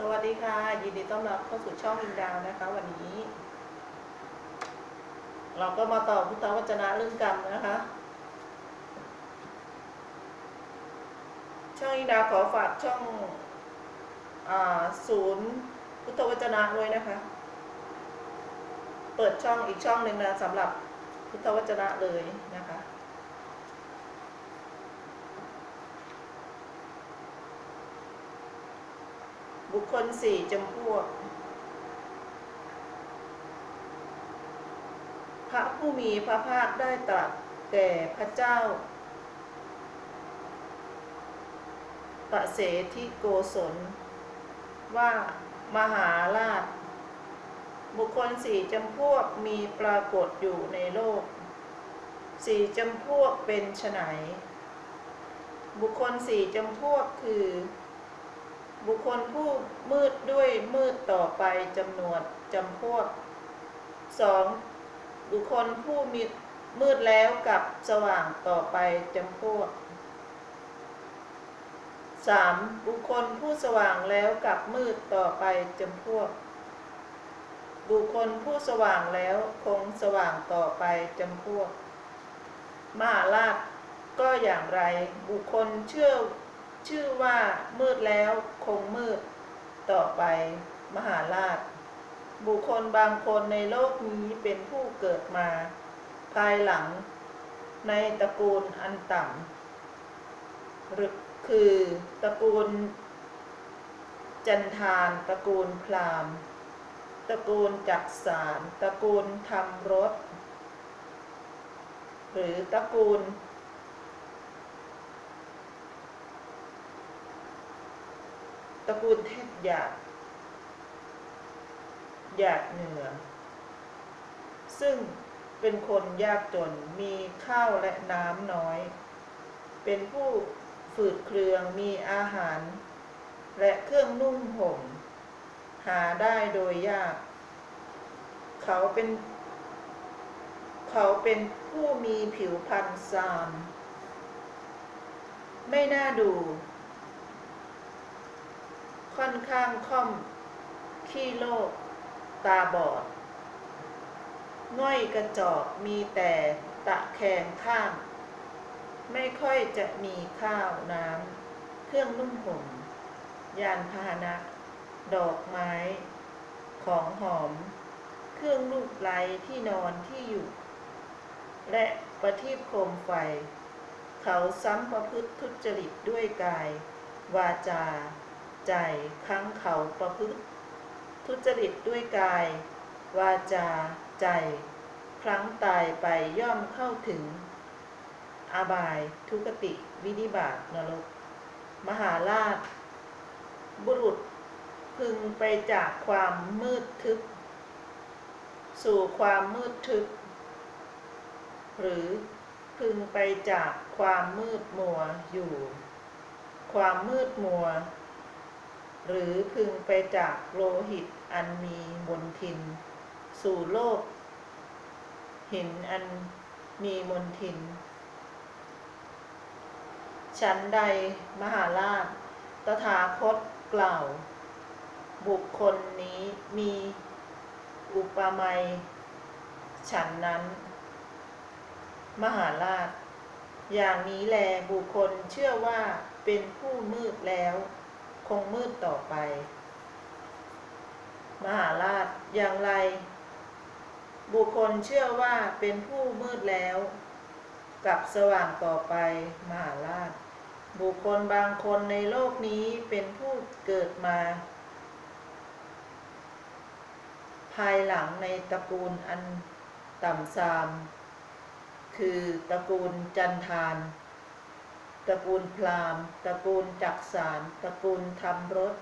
สวัสดีค่ะ ยินดีต้อนรับเข้าสู่ช่องอินดาวนะคะ วันนี้ เราก็มาต่อพุทธวจนะเรื่องกรรมนะคะ ช่องอินดาวขอฝากช่องอศูนย์พุทธวจนะด้วยนะคะ เปิดช่องอีกช่องหนึ่งนะสำหรับพุทธวจนะเลยนะคะ บุคคลสี่จำพวก พระผู้มีพระภาคได้ตรัสแก่พระเจ้าปเสทิโกศล ว่ามหาราช บุคคลสี่จำพวกมีปรากฏอยู่ในโลกสี่จำพวกเป็นไฉนบุคคลสี่จำพวกคือ บุคคลผู้มืดด้วยมืดต่อไปจำนวนจำพวกสองบุคคลผู้มีมืดแล้วกับสว่างต่อไปจำพวกสามบุคคลผู้สว่างแล้วกับมืดต่อไปจำพวก บุคคลผู้สว่างแล้วคงสว่างต่อไปจำพวก มหาราชก็อย่างไรบุคคลเชื่อ ชื่อว่ามืดแล้วคงมืด ต่อไปมหาราช บุคคลบางคนในโลกนี้เป็นผู้เกิดมา ภายหลัง ในตระกูลอันต่ำหรือคือตระกูล จันทานตระกูลพราหมณ์ตระกูลจักสารตระกูลทำรถ หรือตระกูล ตระกูลเทพหยาดหยาดเหนือ ซึ่งเป็นคนยากจนมีข้าวและน้ำน้อย เป็นผู้ฝืดเครืองมีอาหาร และเครื่องนุ่งห่ม หาได้โดยยาก เขาเป็น เขาเป็นผู้มีผิวพรรณซาม ไม่น่าดู ค่อนข้างค่อม ขี้โลก ตาบอด ง่อยกระจอกมีแต่ตะแคงข้าง ไม่ค่อยจะมีข้าวน้ำ เครื่องนุ่งห่ม ยานพาหนะ ดอกไม้ ของหอม เครื่องลูบไล้ที่นอนที่อยู่ และประทีปโคมไฟ เขาซ้ำประพฤติทุจริตด้วยกาย วาจา ใจครั้งเขาประพฤติทุจริตด้วยกาย วาจา ใจ ครั้งตายไปย่อมเข้าถึง อาบาย ทุกติวินิบาตนรก มหาราช บุรุษพึงไปจากความมืดทึบ สู่ความมืดทึบ หรือพึงไปจากความมืดมัวอยู่ ความมืดมัว หรือพึงไปจากโลหิตอันมีมนทิน สู่โลก หินอันมีมนทิน ชั้นใดมหาราช ตถาคตกล่าว บุคคลนี้มีอุปมาฉันนั้น มหาราช อย่างนี้แลบุคคลเชื่อว่าเป็นผู้มืดแล้ว คงมืดต่อไป มหาราชอย่างไร บุคคลเชื่อว่าเป็นผู้มืดแล้วกับสว่างต่อไป มหาราช บุคคลบางคนในโลกนี้เป็นผู้เกิดมา ภายหลังในตระกูลอันต่ำทราม คือตระกูลจันทาน ตระกูลพราหมณ์ตระกูลจักสารตระกูลทำรถ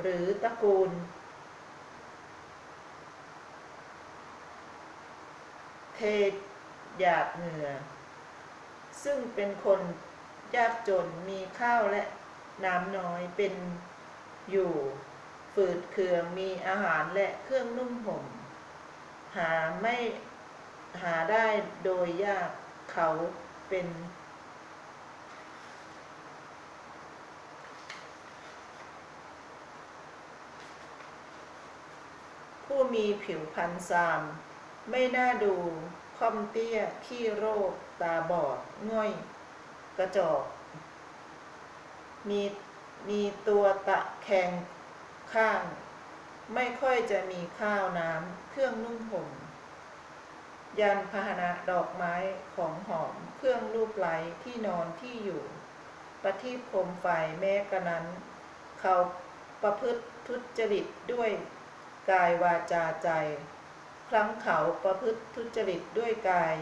หรือตระกูล เทหยาดเหนือซึ่งเป็นคนยากจนมีข้าวและน้ำน้อยเป็นอยู่ฝืดเคืองมีอาหารและเครื่องนุ่งห่ม หาไม่ หาได้โดยยากเขาเป็น ผู้มีผิวพรรณซาม ไม่น่าดูคอมเตี้ย ขี้โรค ตาบอดง่อย กระจอก มีมีตัวตะแคงข้าง ไม่ค่อยจะมีข้าวน้ำเครื่องนุ่งห่ม ยานพาหนะดอกไม้ของหอมเครื่องรูปไหลที่นอนที่อยู่ ประทีปโคมไฟแม้กระนั้น เขาประพฤติทุจริตด้วยกายวาจาใจ ครั้งเขาประพฤติทุจริตด้วยกาย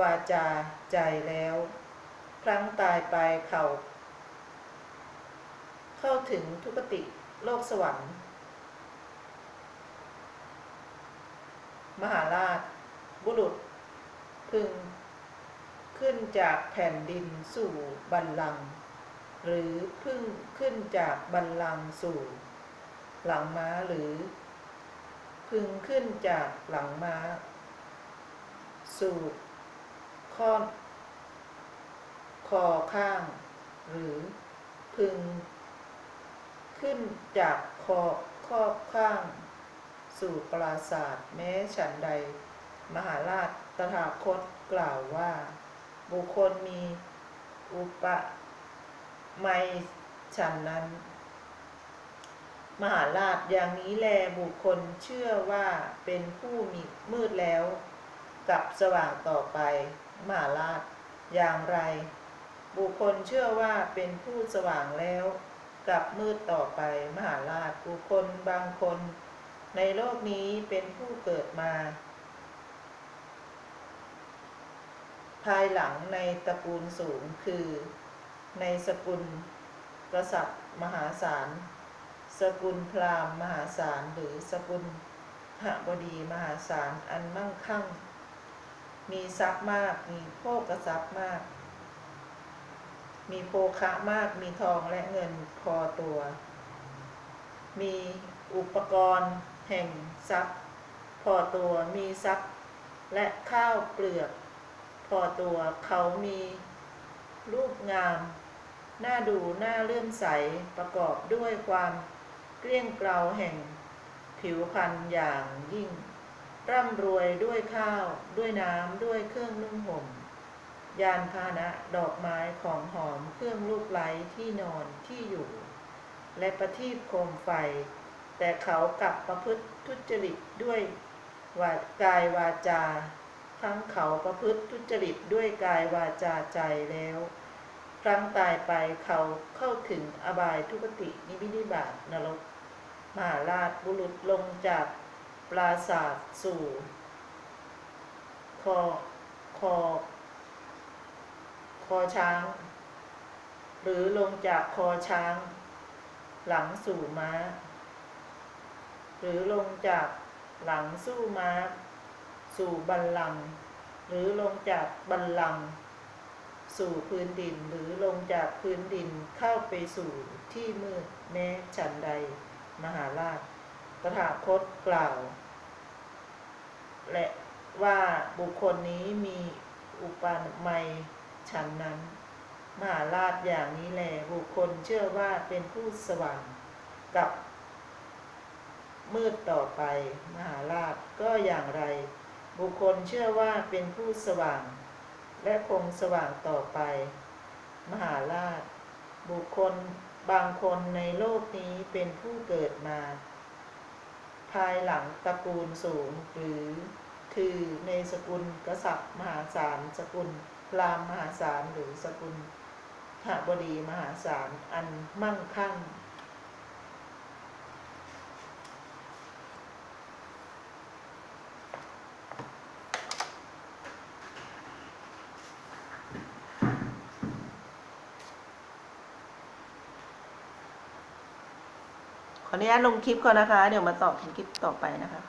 วาจาใจแล้ว ครั้งตายไปเขา เข้าถึงทุกติโลกสวรรค์ มหาราช บุรุษ พึง ขึ้นจากแผ่นดินสู่บัลลังก์หรือพึ่งขึ้นจากบัลลังก์สู่ หลังม้าหรือ พึงขึ้นจากหลังม้า สู่ข้อคอข้าง หรือพึง ขึ้นจากคอข้อข้าง สู่ปราศาสตร์แม้ฉันใด มหาราชตถาคตกล่าวว่า บุคคลมีอุปไม่ฉันนั้น มหาราชอย่างนี้แลบุคคลเชื่อว่าเป็นผู้มีมืดแล้วกับสว่างต่อไป มหาราชอย่างไร บุคคลเชื่อว่าเป็นผู้สว่างแล้วกับมืดต่อไป มหาราชบุคคลบางคน ในโลกนี้เป็นผู้เกิดมา ภายหลังในตระกูลสูงคือ ในสกุลกษัตริย์มหาศาล สกุลพราหมณ์มหาศาล หรือสกุลหบดีมหาศาลอันมั่งคั่ง มีทรัพย์มาก มีโภกทรัพย์มาก มีโภคะมาก มีทองและเงินพอตัว มีอุปกรณ์แห่งทรัพย์ พอตัว มีทรัพย์และข้าวเปลือก อตัว เขามี รูปงาม น่าดูน่าเลื่อมใสประกอบด้วยความเกลี้ยงเกลาแห่ง ผิวพรรณอย่างยิ่ง ร่ำรวยด้วยข้าวด้วยน้ำด้วยเครื่องนุ่งห่ม ยานพาหนะดอกไม้ของหอมเครื่องลูกไล้ที่นอนที่อยู่ และประทีปโคมไฟ แต่เขากลับประพฤติทุจริตด้วยวากายวาจา ทั้งเขาประพฤติทุจริตด้วยกายวาจาใจแล้ว ครั้งตายไปเขาเข้าถึงอบายทุกตินิมินิบาตนรกมหาราชบุรุษลงจากปราศาสตร์สู่ คอ คอ คอช้าง หรือลงจากคอช้าง หลังสู่ม้า หรือลงจากหลังสู้ม้า สู่บัลลังก์หรือลงจากบัลลังก์สู่พื้นดินหรือลงจากพื้นดินเข้าไปสู่ที่มืดแม้ฉันใด มหาราชตถาคตกล่าว และว่าบุคคลนี้มีอุปมาฉันนั้น มหาราชอย่างนี้แหลบุคคลเชื่อว่าเป็นผู้สว่างกับมืดต่อไป มหาราชก็อย่างไร บุคคลเชื่อว่าเป็นผู้สว่าง และคงสว่างต่อไป มหาราช บุคคลบางคนในโลกนี้เป็นผู้เกิดมา ภายหลังตระกูลสูงหรือคือในสกุลกษัตริย์มหาศาลสกุลพรามมหาศาลหรือสกุลหบดีมหาศาลอันมั่งคั่ง ออนุญาตลงคลิปก่อนนะคะ เดี๋ยวมาตอบคลิปต่อไปนะคะ